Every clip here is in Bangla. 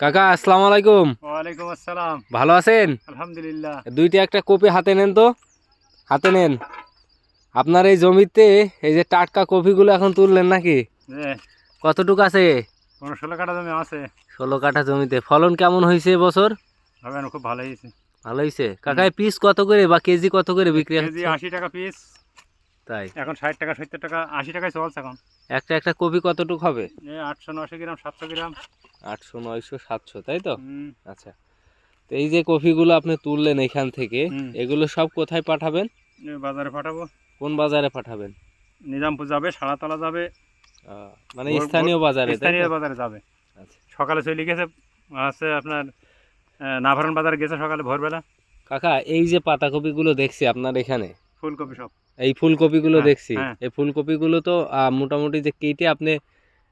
কাকা আসসালামু আলাইকুম ওয়ালাইকুম আসসালাম। ভালো আছেন? আলহামদুলিল্লাহ। দুইটা একটা কপি হাতে নেন তো। হাতে নেন। আপনার এই জমিতে এই যে টাটকা কপিগুলো এখন তুললেন নাকি? যে কতটুকু আছে? ষোলো কাটা জমি আছে। ষোলো কাঠা জমিতে। ফলন কেমন হয়েছে এবছর? খুব ভালো হয়েছে। ভালো হয়েছে। কাকায় পিস কত করে বা কেজি কত করে বিক্রি কেজি আশি টাকা পিস। তাই। এখন ষাট টাকা সত্তর টাকা আশি টাকায় চলছে এখন। একটা একটা কপি কতটুকু হবে? আটশো নশো গ্রাম সাতশো গ্রাম। আটশো নয়শো সাতশো তাই তো? আচ্ছা। তো এই যে কপিগুলো আপনি তুললেন এখান থেকে এগুলো সব কোথায় পাঠাবেন? বাজারে পাঠাবো। কোন বাজারে পাঠাবেন? নিজামপুর যাবে সাড়াতলা যাবে। মানে স্থানীয় বাজারে স্থানীয় বাজারে যাবে। আচ্ছা। সকালে চলে গেছে আছে আপনার নাভারণ বাজারে গেছে সকালে ভোরবেলা। কাকা এই যে পাতাকপিগুলো দেখছি আপনার এখানে ফুলকপি সব। এই ফুলকপিগুলো হ্যাঁ, দেখছি হ্যাঁ। এই ফুলকপিগুলো তো মোটামুটি যে কেটে আপনি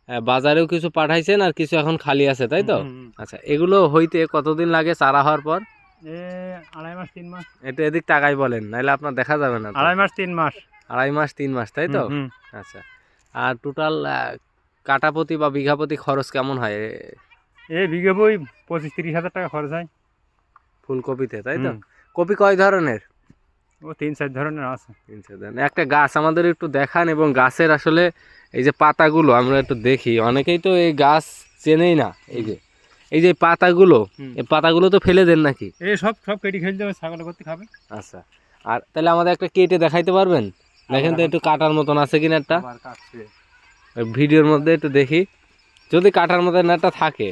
বাজারেও কিছু পাঠাইছেন আর কিছু এখন খালি আছে তাই তো। আচ্ছা এগুলো হইতে কতদিন লাগে চারা হওয়ার পর? এ আড়াই মাস তিন মাস। এটা এদিক টাকাই বলেন নাহলে আপনার দেখা যাবে না আড়াই মাস তিন মাস। আড়াই মাস তিন মাস তাই তো। আচ্ছা আর টোটাল কাটাপতি বা বিঘাপতি খরচ কেমন হয়? এ- বিঘে বই পঁচিশ তিরিশ হাজার টাকা খরচ হয়। ফুলকপিতে তাই তো? কপি কয় ধরনের? ও তিন চার ধরনের আছে। তিনশো দেন একটা গাছ আমাদের একটু দেখান এবং গাছের আসলে এই যে পাতাগুলো আমরা একটু দেখি। অনেকেই তো এই গাছ চেনেই না এই যে। এই যে পাতাগুলো এই পাতাগুলো তো ফেলে দেন নাকি? এই সব সব কেটে খেয়ে যাবে ছাগল করতে খাবে। আচ্ছা। আর তাহলে আমাদের একটা কেটে দেখাইতে পারবেন? দেখেন তো একটু কাটার মতন আছে কিনা একটা। ভিডিওর মধ্যে একটু দেখি। যদি কাটার মতন একটা থাকে।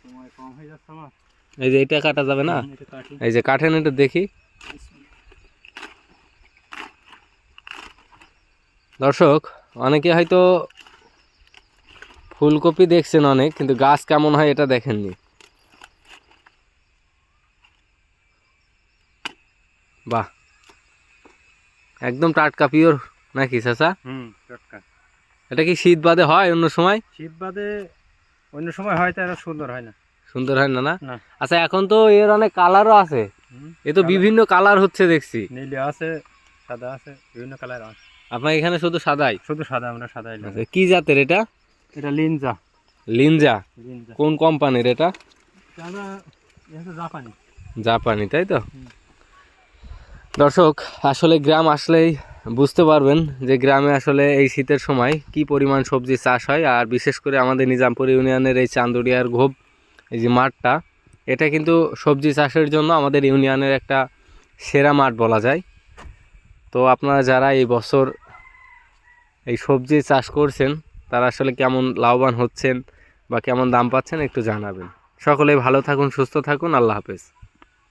সময় কম হয়ে যাচ্ছে আমার। এই যে এটা কাটা যাবে না? এই যে কাঠেন একটু দেখি। দর্শক অনেকে হয়তো ফুলকপি দেখছেন অনেক কিন্তু গাছ কেমন হয় এটা দেখেননি। বাহ। একদম টাটকা পিওর নাকি চাচা? হুম চটকা এটা কি শীত বাদে হয় অন্য সময়? শীত বাদে অন্য সময় হয়তো এত সুন্দর হয় না। সুন্দর হয় না না? আচ্ছা এখন তো এর অনেক কালারও আছে। এ তো বিভিন্ন কালার হচ্ছে দেখছি। নীলে আছে সাদা আছে বিভিন্ন কালার আছে। আপনার এখানে শুধু সাদাই? শুধু সাদা আমরা সাদাই। আচ্ছা, কি জাতের এটা? এটা লিনজা। লিনজা? কোন কোম্পানির এটা? জাপানি। জাপানি তাই তো? দর্শক আসলে গ্রাম আসলেই বুঝতে পারবেন যে গ্রামে আসলে এই শীতের সময় কি পরিমাণ সবজি চাষ হয় আর বিশেষ করে আমাদের নিজামপুর ইউনিয়নের এই চান্দুরিয়ার ঘোপ এই যে মাঠটা, এটা কিন্তু সবজি চাষের জন্য আমাদের ইউনিয়নের একটা সেরা মাঠ বলা যায়। তো আপনারা যারা এই বছর এই সবজি চাষ করছেন, তারা আসলে কেমন লাভবান হচ্ছেন বা কেমন দাম পাচ্ছেন একটু জানাবেন। সকলে ভালো থাকুন, সুস্থ থাকুন, আল্লাহ হাফেজ।